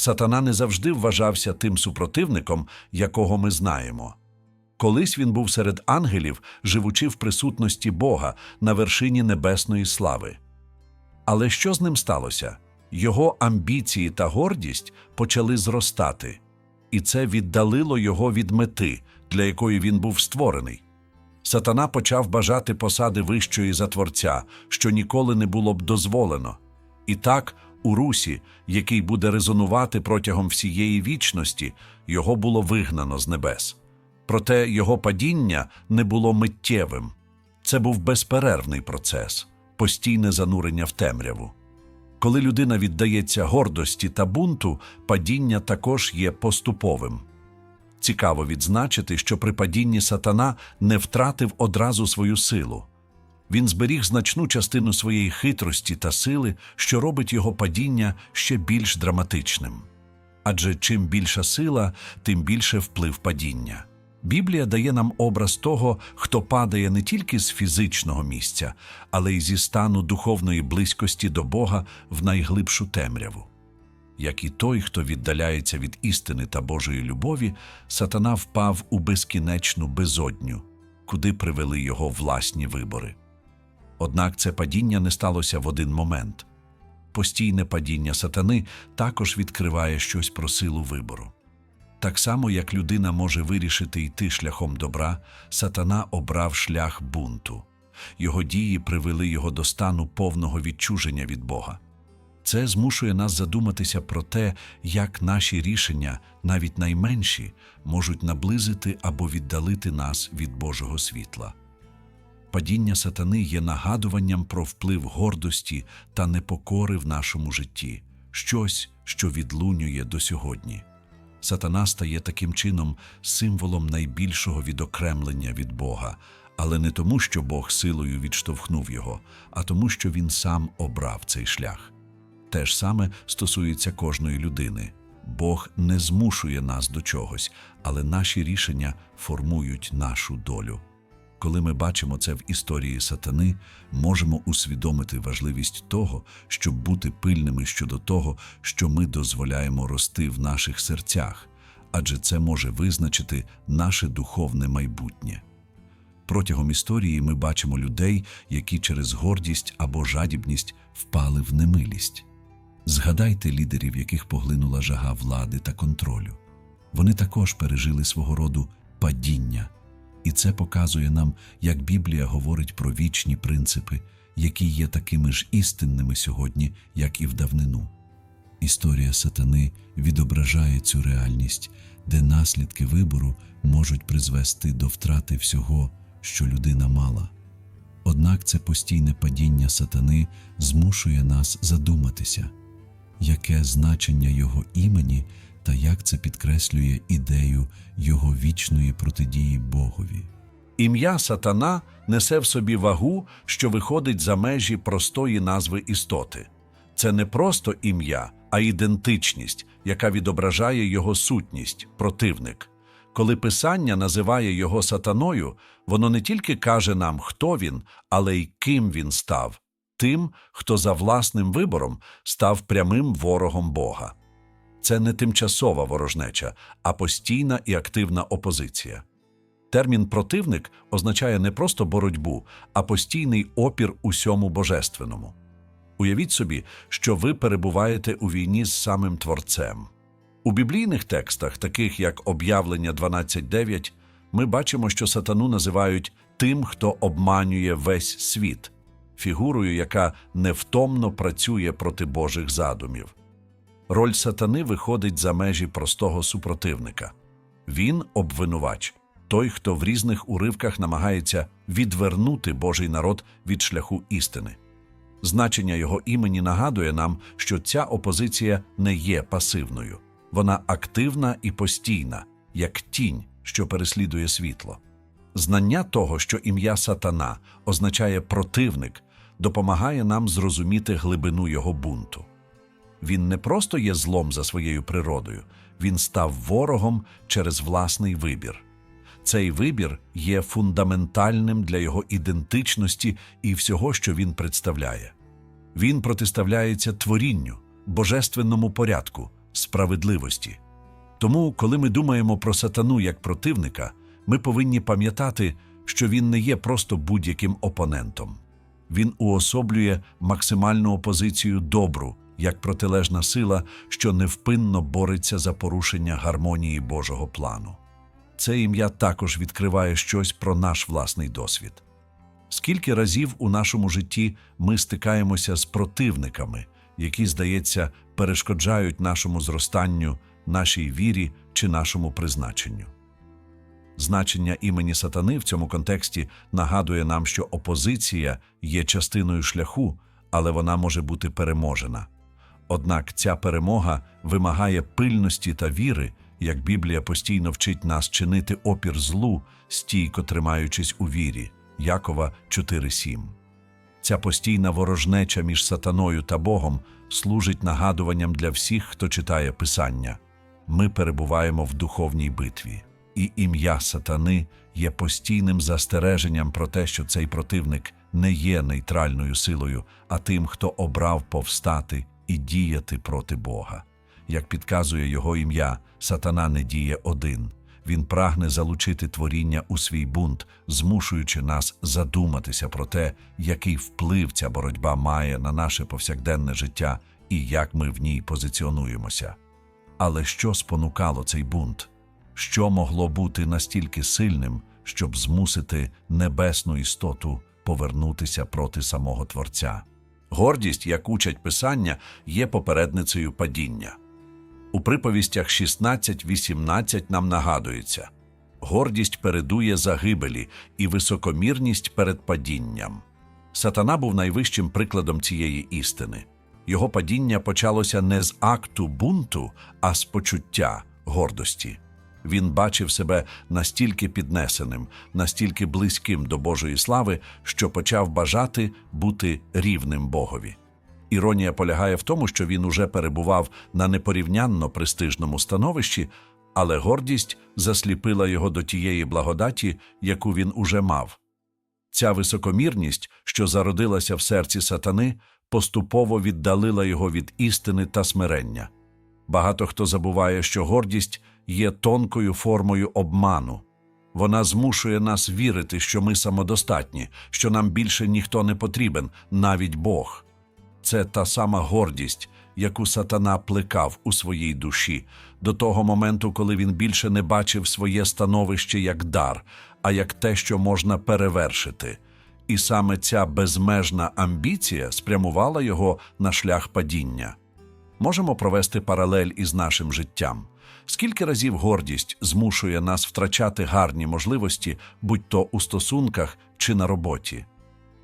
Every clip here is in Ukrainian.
Сатана не завжди вважався тим супротивником, якого ми знаємо. Колись він був серед ангелів, живучи в присутності Бога на вершині небесної слави. Але що з ним сталося? Його амбіції та гордість почали зростати, і це віддалило його від мети, для якої він був створений. Сатана почав бажати посади вищої за Творця, що ніколи не було б дозволено. І так, у Русі, який буде резонувати протягом всієї вічності, його було вигнано з небес. Проте його падіння не було миттєвим. Це був безперервний процес, постійне занурення в темряву. Коли людина віддається гордості та бунту, падіння також є поступовим. Цікаво відзначити, що при падінні сатана не втратив одразу свою силу. Він зберіг значну частину своєї хитрості та сили, що робить його падіння ще більш драматичним. Адже чим більша сила, тим більше вплив падіння. Біблія дає нам образ того, хто падає не тільки з фізичного місця, але й зі стану духовної близькості до Бога в найглибшу темряву. Як і той, хто віддаляється від істини та Божої любові, сатана впав у безкінечну безодню, куди привели його власні вибори. Однак це падіння не сталося в один момент. Постійне падіння сатани також відкриває щось про силу вибору. Так само, як людина може вирішити йти шляхом добра, сатана обрав шлях бунту. Його дії привели його до стану повного відчуження від Бога. Це змушує нас задуматися про те, як наші рішення, навіть найменші, можуть наблизити або віддалити нас від Божого світла. Падіння сатани є нагадуванням про вплив гордості та непокори в нашому житті, щось, що відлунює до сьогодні. Сатана стає таким чином символом найбільшого відокремлення від Бога, але не тому, що Бог силою відштовхнув його, а тому, що він сам обрав цей шлях. Те ж саме стосується кожної людини. Бог не змушує нас до чогось, але наші рішення формують нашу долю. Коли ми бачимо це в історії сатани, можемо усвідомити важливість того, щоб бути пильними щодо того, що ми дозволяємо рости в наших серцях, адже це може визначити наше духовне майбутнє. Протягом історії ми бачимо людей, які через гордість або жадібність впали в немилість. Згадайте лідерів, яких поглинула жага влади та контролю. Вони також пережили свого роду падіння. І це показує нам, як Біблія говорить про вічні принципи, які є такими ж істинними сьогодні, як і в давнину. Історія сатани відображає цю реальність, де наслідки вибору можуть призвести до втрати всього, що людина мала. Однак це постійне падіння сатани змушує нас задуматися, яке значення його імені та як це підкреслює ідею його вічної протидії Богові. Ім'я сатана несе в собі вагу, що виходить за межі простої назви істоти. Це не просто ім'я, а ідентичність, яка відображає його сутність, противник. Коли Писання називає його сатаною, воно не тільки каже нам, хто він, але й ким він став тим, хто за власним вибором став прямим ворогом Бога. Це не тимчасова ворожнеча, а постійна і активна опозиція. Термін противник означає не просто боротьбу, а постійний опір усьому божественному. Уявіть собі, що ви перебуваєте у війні з самим Творцем. У біблійних текстах, таких як Об'явлення 12.9, ми бачимо, що сатану називають тим, хто обманює весь світ, фігурою, яка невтомно працює проти Божих задумів. Роль сатани виходить за межі простого супротивника. Він обвинувач, той, хто в різних уривках намагається відвернути Божий народ від шляху істини. Значення його імені нагадує нам, що ця опозиція не є пасивною, вона активна і постійна, як тінь, що переслідує світло. Знання того, що ім'я сатана означає противник, допомагає нам зрозуміти глибину його бунту. Він не просто є злом за своєю природою, він став ворогом через власний вибір. Цей вибір є фундаментальним для його ідентичності і всього, що він представляє. Він протиставляється творінню, божественному порядку, справедливості. Тому, коли ми думаємо про сатану як противника, ми повинні пам'ятати, що він не є просто будь-яким опонентом. Він уособлює максимальну опозицію добру, як протилежна сила, що невпинно бореться за порушення гармонії Божого плану. Це ім'я також відкриває щось про наш власний досвід. Скільки разів у нашому житті ми стикаємося з противниками, які, здається, перешкоджають нашому зростанню, нашій вірі чи нашому призначенню. Значення імені сатани в цьому контексті нагадує нам, що опозиція є частиною шляху, але вона може бути переможена. Однак ця перемога вимагає пильності та віри, як Біблія постійно вчить нас чинити опір злу, стійко тримаючись у вірі. Якова 4.7. Ця постійна ворожнеча між сатаною та Богом служить нагадуванням для всіх, хто читає Писання. Ми перебуваємо в духовній битві, і ім'я сатани є постійним застереженням про те, що цей противник не є нейтральною силою, а тим, хто обрав повстати і діяти проти Бога. Як підказує його ім'я, сатана не діє один. Він прагне залучити творіння у свій бунт, змушуючи нас задуматися про те, який вплив ця боротьба має на наше повсякденне життя і як ми в ній позиціонуємося. Але що спонукало цей бунт? Що могло бути настільки сильним, щоб змусити небесну істоту повернутися проти самого Творця? Гордість, як учать Писання, є попередницею падіння. У приповістях 16-18 нам нагадується гордість передує загибелі і високомірність перед падінням. Сатана був найвищим прикладом цієї істини. Його падіння почалося не з акту бунту, а з почуття гордості. Він бачив себе настільки піднесеним, настільки близьким до Божої слави, що почав бажати бути рівним Богові. Іронія полягає в тому, що він уже перебував на непорівнянно престижному становищі, але гордість засліпила його до тієї благодаті, яку він уже мав. Ця високомірність, що зародилася в серці сатани, поступово віддалила його від істини та смирення. Багато хто забуває, що гордість є тонкою формою обману. Вона змушує нас вірити, що ми самодостатні, що нам більше ніхто не потрібен, навіть Бог. Це та сама гордість, яку сатана плекав у своїй душі, до того моменту, коли він більше не бачив своє становище як дар, а як те, що можна перевершити. І саме ця безмежна амбіція спрямувала його на шлях падіння. Можемо провести паралель із нашим життям. Скільки разів гордість змушує нас втрачати гарні можливості, будь то у стосунках чи на роботі?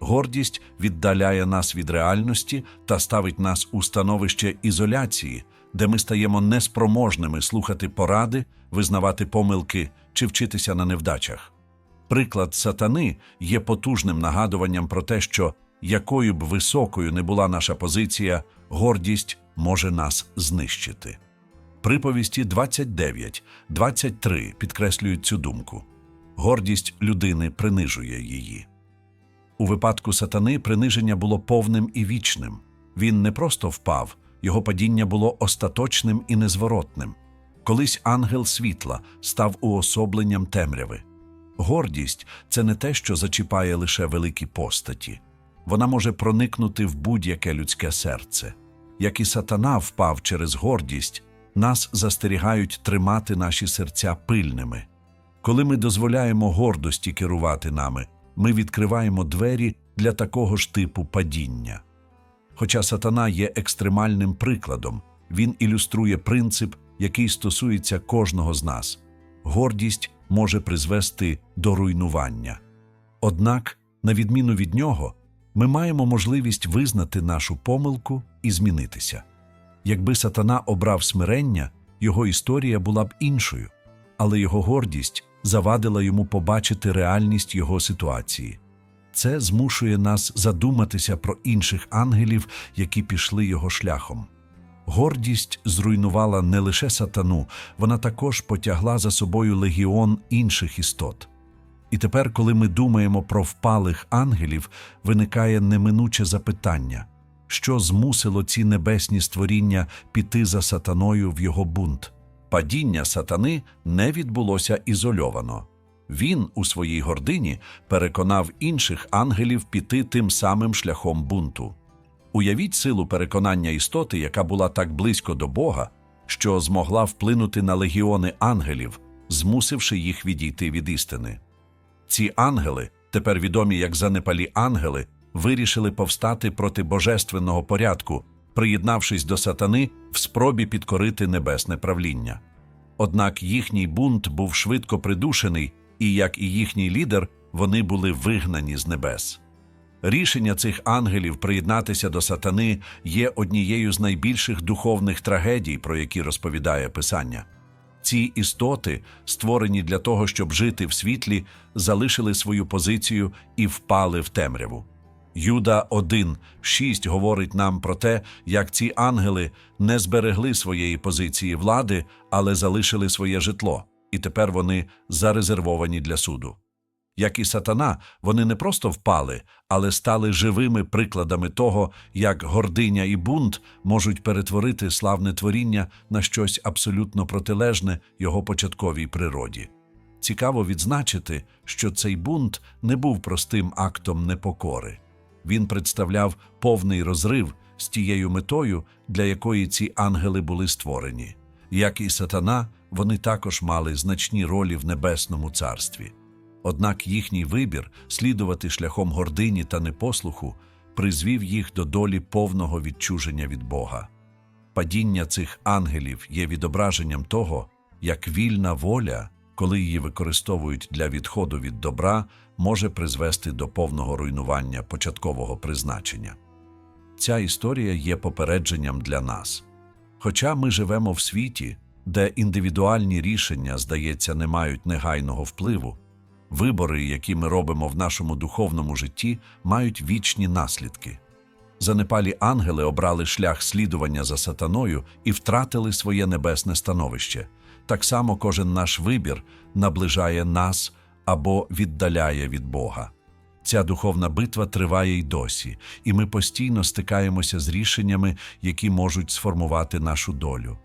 Гордість віддаляє нас від реальності та ставить нас у становище ізоляції, де ми стаємо неспроможними слухати поради, визнавати помилки чи вчитися на невдачах. Приклад сатани є потужним нагадуванням про те, що якою б високою не була наша позиція, гордість може нас знищити. Приповісті 29, 23 підкреслюють цю думку. Гордість людини принижує її. У випадку сатани приниження було повним і вічним. Він не просто впав, його падіння було остаточним і незворотним. Колись ангел світла став уособленням темряви. Гордість це не те, що зачіпає лише великі постаті. Вона може проникнути в будь-яке людське серце. Як і сатана впав через гордість, нас застерігають тримати наші серця пильними. Коли ми дозволяємо гордості керувати нами, ми відкриваємо двері для такого ж типу падіння. Хоча сатана є екстремальним прикладом, він ілюструє принцип, який стосується кожного з нас. Гордість може призвести до руйнування. Однак, на відміну від нього, ми маємо можливість визнати нашу помилку і змінитися. Якби сатана обрав смирення, його історія була б іншою, але його гордість завадила йому побачити реальність його ситуації. Це змушує нас задуматися про інших ангелів, які пішли його шляхом. Гордість зруйнувала не лише сатану, вона також потягла за собою легіон інших істот. І тепер, коли ми думаємо про впалих ангелів, виникає неминуче запитання Що змусило ці небесні створіння піти за сатаною в його бунт? Падіння сатани не відбулося ізольовано. Він у своїй гордині переконав інших ангелів піти тим самим шляхом бунту. Уявіть силу переконання істоти, яка була так близько до Бога, що змогла вплинути на легіони ангелів, змусивши їх відійти від істини. Ці ангели, тепер відомі як занепалі ангели, вирішили повстати проти божественного порядку, приєднавшись до сатани в спробі підкорити небесне правління. Однак їхній бунт був швидко придушений, і, як і їхній лідер, вони були вигнані з небес. Рішення цих ангелів приєднатися до сатани є однією з найбільших духовних трагедій, про які розповідає Писання. Ці істоти, створені для того, щоб жити в світлі, залишили свою позицію і впали в темряву. Юда 1.6 говорить нам про те, як ці ангели не зберегли своєї позиції влади, але залишили своє житло, і тепер вони зарезервовані для суду. Як і сатана, вони не просто впали, але стали живими прикладами того, як гординя і бунт можуть перетворити славне творіння на щось абсолютно протилежне його початковій природі. Цікаво відзначити, що цей бунт не був простим актом непокори. Він представляв повний розрив з тією метою, для якої ці ангели були створені. Як і сатана, вони також мали значні ролі в небесному царстві. Однак їхній вибір слідувати шляхом гордині та непослуху призвів їх до долі повного відчуження від Бога. Падіння цих ангелів є відображенням того, як вільна воля, коли її використовують для відходу від добра, може призвести до повного руйнування початкового призначення. Ця історія є попередженням для нас. Хоча ми живемо в світі, де індивідуальні рішення, здається, не мають негайного впливу, вибори, які ми робимо в нашому духовному житті, мають вічні наслідки. Занепалі ангели обрали шлях слідування за сатаною і втратили своє небесне становище. Так само кожен наш вибір наближає нас або віддаляє від Бога. Ця духовна битва триває й досі, і ми постійно стикаємося з рішеннями, які можуть сформувати нашу долю.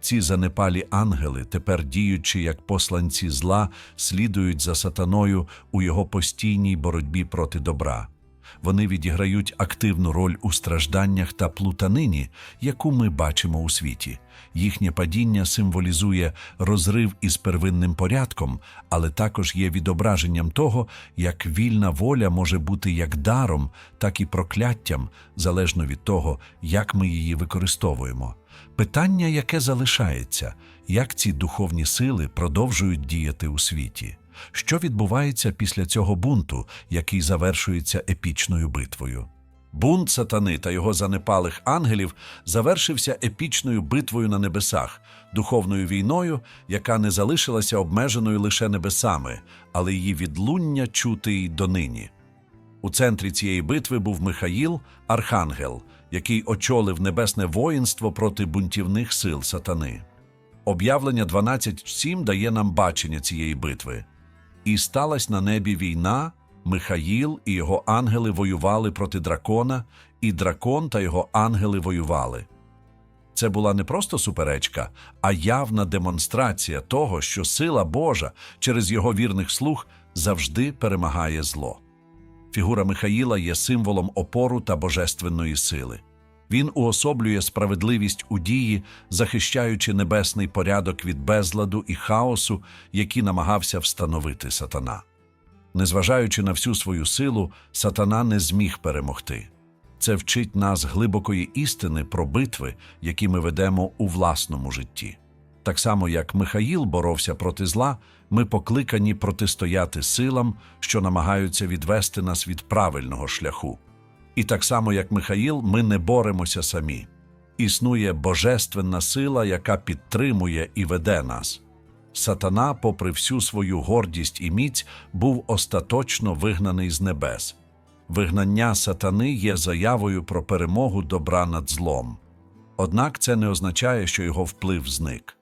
Ці занепалі ангели, тепер діючи як посланці зла, слідують за сатаною у його постійній боротьбі проти добра. Вони відіграють активну роль у стражданнях та плутанині, яку ми бачимо у світі. Їхнє падіння символізує розрив із первинним порядком, але також є відображенням того, як вільна воля може бути як даром, так і прокляттям, залежно від того, як ми її використовуємо. Питання, яке залишається, як ці духовні сили продовжують діяти у світі. Що відбувається після цього бунту, який завершується епічною битвою? Бунт сатани та його занепалих ангелів завершився епічною битвою на небесах, духовною війною, яка не залишилася обмеженою лише небесами, але її відлуння чути й донині. У центрі цієї битви був Михаїл, архангел, який очолив небесне воїнство проти бунтівних сил сатани. Об'явлення 12.7 дає нам бачення цієї битви. І сталася на небі війна, Михаїл і його ангели воювали проти дракона, і дракон та його ангели воювали. Це була не просто суперечка, а явна демонстрація того, що сила Божа через його вірних слуг завжди перемагає зло. Фігура Михаїла є символом опору та божественної сили. Він уособлює справедливість у дії, захищаючи небесний порядок від безладу і хаосу, які намагався встановити сатана. Незважаючи на всю свою силу, сатана не зміг перемогти. Це вчить нас глибокої істини про битви, які ми ведемо у власному житті. Так само, як Михаїл боровся проти зла, ми покликані протистояти силам, що намагаються відвести нас від правильного шляху. І так само, як Михаїл, ми не боремося самі. Існує божественна сила, яка підтримує і веде нас. Сатана, попри всю свою гордість і міць, був остаточно вигнаний з небес. Вигнання сатани є заявою про перемогу добра над злом. Однак це не означає, що його вплив зник.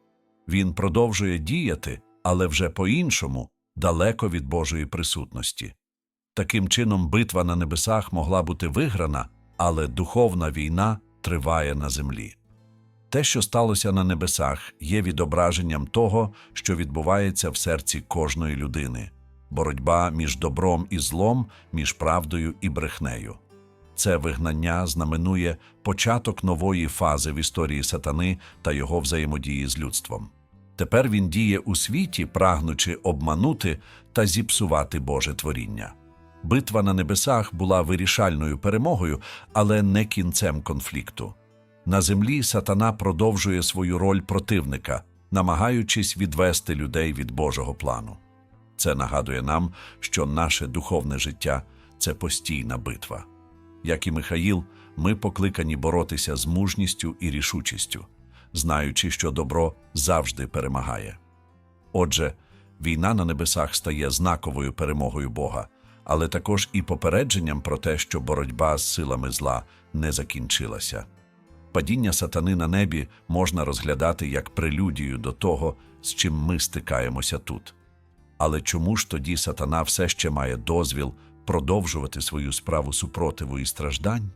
Він продовжує діяти, але вже по-іншому, далеко від Божої присутності. Таким чином, битва на небесах могла бути виграна, але духовна війна триває на землі. Те, що сталося на небесах, є відображенням того, що відбувається в серці кожної людини боротьба між добром і злом, між правдою і брехнею. Це вигнання знаменує початок нової фази в історії сатани та його взаємодії з людством. Тепер він діє у світі, прагнучи обманути та зіпсувати Боже творіння. Битва на небесах була вирішальною перемогою, але не кінцем конфлікту. На землі сатана продовжує свою роль противника, намагаючись відвести людей від Божого плану. Це нагадує нам, що наше духовне життя це постійна битва. Як і Михаїл, ми покликані боротися з мужністю і рішучістю, знаючи, що добро завжди перемагає. Отже, війна на небесах стає знаковою перемогою Бога, але також і попередженням про те, що боротьба з силами зла не закінчилася. Падіння сатани на небі можна розглядати як прелюдію до того, з чим ми стикаємося тут. Але чому ж тоді сатана все ще має дозвіл продовжувати свою справу супротиву і страждань?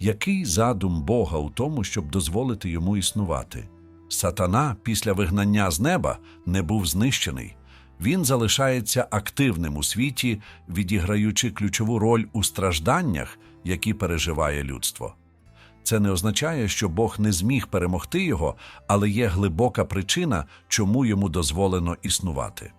Який задум Бога у тому, щоб дозволити йому існувати? Сатана після вигнання з неба не був знищений. Він залишається активним у світі, відіграючи ключову роль у стражданнях, які переживає людство. Це не означає, що Бог не зміг перемогти його, але є глибока причина, чому йому дозволено існувати.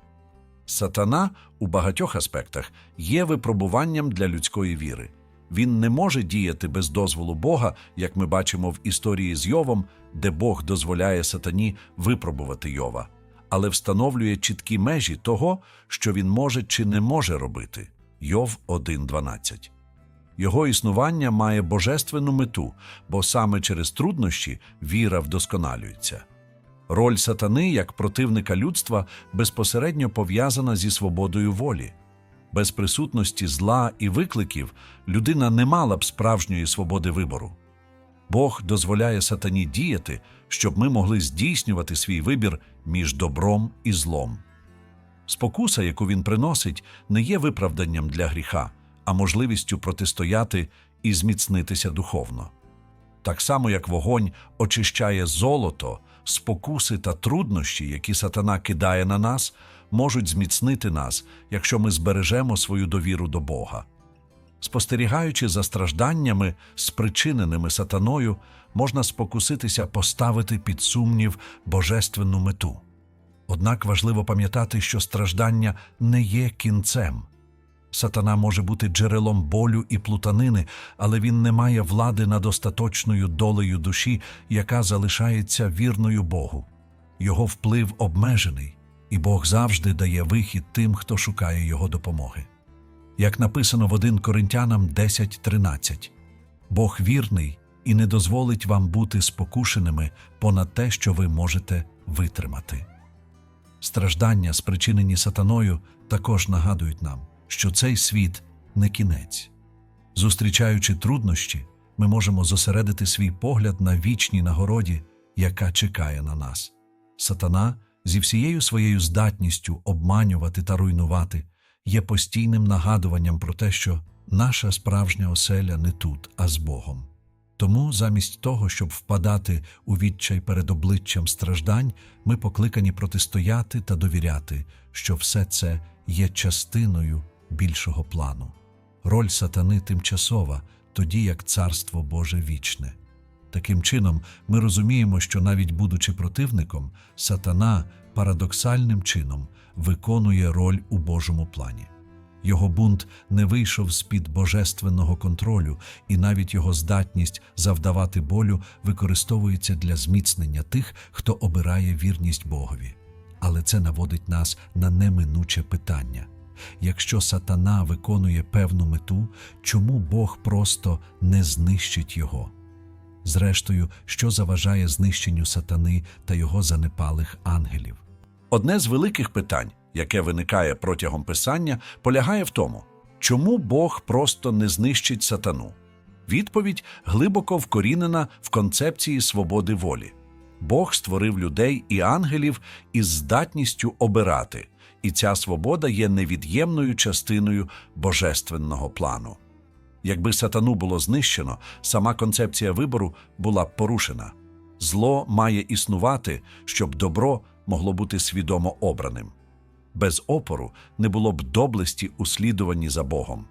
Сатана у багатьох аспектах є випробуванням для людської віри. Він не може діяти без дозволу Бога, як ми бачимо в історії з Йовом, де Бог дозволяє сатані випробувати Йова, але встановлює чіткі межі того, що він може чи не може робити. Йов 1.12. Його існування має божественну мету, бо саме через труднощі віра вдосконалюється. Роль сатани як противника людства безпосередньо пов'язана зі свободою волі. Без присутності зла і викликів людина не мала б справжньої свободи вибору. Бог дозволяє сатані діяти, щоб ми могли здійснювати свій вибір між добром і злом. Спокуса, яку він приносить, не є виправданням для гріха, а можливістю протистояти і зміцнитися духовно. Так само, як вогонь очищає золото, спокуси та труднощі, які сатана кидає на нас, можуть зміцнити нас, якщо ми збережемо свою довіру до Бога. Спостерігаючи за стражданнями, спричиненими сатаною, можна спокуситися поставити під сумнів божественну мету. Однак важливо пам'ятати, що страждання не є кінцем. Сатана може бути джерелом болю і плутанини, але він не має влади над остаточною долею душі, яка залишається вірною Богу. Його вплив обмежений, і Бог завжди дає вихід тим, хто шукає його допомоги. Як написано в 1 Коринтянам 10.13 Бог вірний і не дозволить вам бути спокушеними понад те, що ви можете витримати. Страждання, спричинені сатаною, також нагадують нам, що цей світ не кінець. Зустрічаючи труднощі, ми можемо зосередити свій погляд на вічній нагороді, яка чекає на нас. Сатана зі всією своєю здатністю обманювати та руйнувати є постійним нагадуванням про те, що наша справжня оселя не тут, а з Богом. Тому, замість того, щоб впадати у відчай перед обличчям страждань, ми покликані протистояти та довіряти, що все це є частиною більшого плану. Роль сатани тимчасова, тоді як Царство Боже вічне. Таким чином, ми розуміємо, що навіть будучи противником, сатана парадоксальним чином виконує роль у Божому плані. Його бунт не вийшов з-під божественного контролю, і навіть його здатність завдавати болю використовується для зміцнення тих, хто обирає вірність Богові. Але це наводить нас на неминуче питання. Якщо сатана виконує певну мету, чому Бог просто не знищить його? Зрештою, що заважає знищенню сатани та його занепалих ангелів? Одне з великих питань, яке виникає протягом писання, полягає в тому, чому Бог просто не знищить сатану. Відповідь глибоко вкорінена в концепції свободи волі. Бог створив людей і ангелів із здатністю обирати, і ця свобода є невід'ємною частиною божественного плану. Якби сатану було знищено, сама концепція вибору була б порушена. Зло має існувати, щоб добро могло бути свідомо обраним. Без опору не було б доблесті у слідуванні за Богом.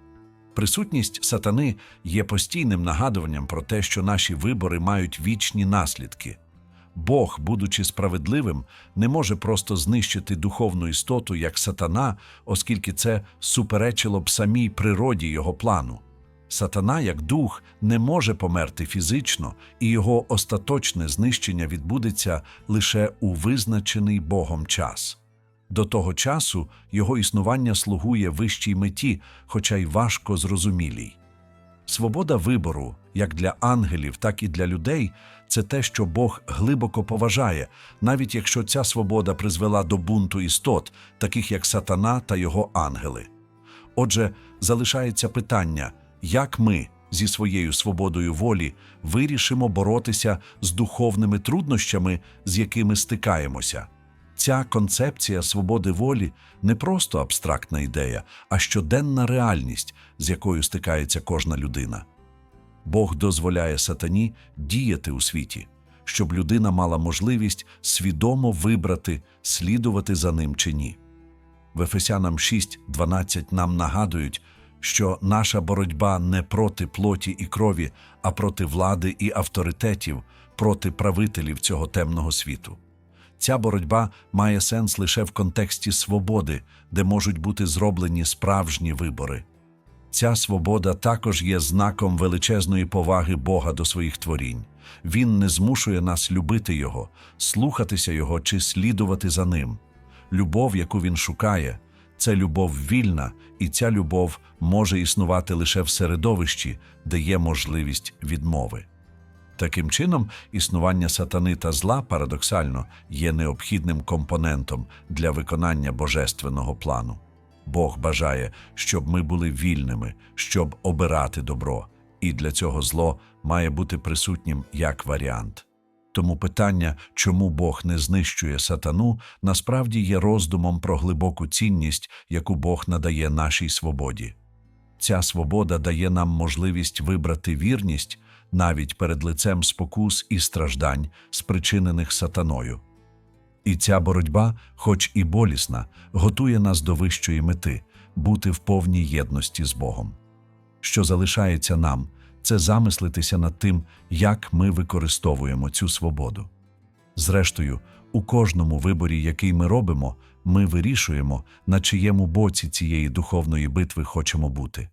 Присутність сатани є постійним нагадуванням про те, що наші вибори мають вічні наслідки. Бог, будучи справедливим, не може просто знищити духовну істоту як сатана, оскільки це суперечило б самій природі його плану. Сатана, як дух, не може померти фізично, і його остаточне знищення відбудеться лише у визначений Богом час. До того часу його існування слугує вищій меті, хоча й важко зрозумілій. Свобода вибору, як для ангелів, так і для людей, це те, що Бог глибоко поважає, навіть якщо ця свобода призвела до бунту істот, таких як сатана та його ангели. Отже, залишається питання, як ми зі своєю свободою волі вирішимо боротися з духовними труднощами, з якими стикаємося. Ця концепція свободи волі не просто абстрактна ідея, а щоденна реальність, з якою стикається кожна людина. Бог дозволяє сатані діяти у світі, щоб людина мала можливість свідомо вибрати, слідувати за ним чи ні. В Ефесянам 6.12 нам нагадують, що наша боротьба не проти плоті і крові, а проти влади і авторитетів, проти правителів цього темного світу. Ця боротьба має сенс лише в контексті свободи, де можуть бути зроблені справжні вибори. Ця свобода також є знаком величезної поваги Бога до своїх творінь. Він не змушує нас любити Його, слухатися Його чи слідувати за ним. Любов, яку він шукає, це любов вільна, і ця любов може існувати лише в середовищі, де є можливість відмови. Таким чином, існування сатани та зла парадоксально є необхідним компонентом для виконання божественного плану. Бог бажає, щоб ми були вільними, щоб обирати добро, і для цього зло має бути присутнім як варіант. Тому питання, чому Бог не знищує сатану, насправді є роздумом про глибоку цінність, яку Бог надає нашій свободі. Ця свобода дає нам можливість вибрати вірність навіть перед лицем спокус і страждань, спричинених сатаною. І ця боротьба, хоч і болісна, готує нас до вищої мети бути в повній єдності з Богом. Що залишається нам, це замислитися над тим, як ми використовуємо цю свободу. Зрештою, у кожному виборі, який ми робимо, ми вирішуємо, на чиєму боці цієї духовної битви хочемо бути.